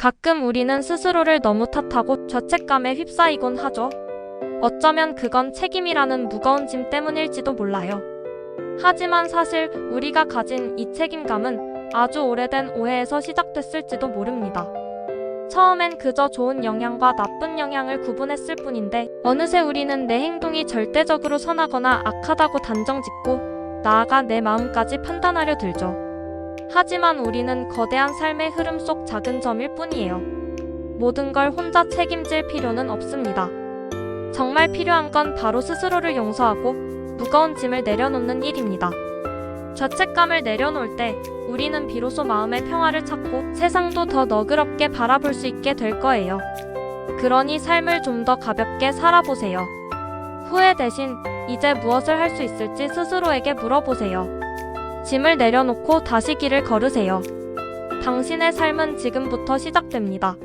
가끔 우리는 스스로를 너무 탓하고 죄책감에 휩싸이곤 하죠. 어쩌면 그건 책임이라는 무거운 짐 때문일지도 몰라요. 하지만 사실 우리가 가진 이 책임감은 아주 오래된 오해에서 시작됐을지도 모릅니다. 처음엔 그저 좋은 영향과 나쁜 영향을 구분했을 뿐인데 어느새 우리는 내 행동이 절대적으로 선하거나 악하다고 단정 짓고 나아가 내 마음까지 판단하려 들죠. 하지만 우리는 거대한 삶의 흐름 속 작은 점일 뿐이에요. 모든 걸 혼자 책임질 필요는 없습니다. 정말 필요한 건 바로 스스로를 용서하고 무거운 짐을 내려놓는 일입니다. 죄책감을 내려놓을 때 우리는 비로소 마음의 평화를 찾고 세상도 더 너그럽게 바라볼 수 있게 될 거예요. 그러니 삶을 좀 더 가볍게 살아보세요. 후회 대신 이제 무엇을 할 수 있을지 스스로에게 물어보세요. 짐을 내려놓고 다시 길을 걸으세요. 당신의 삶은 지금부터 시작됩니다.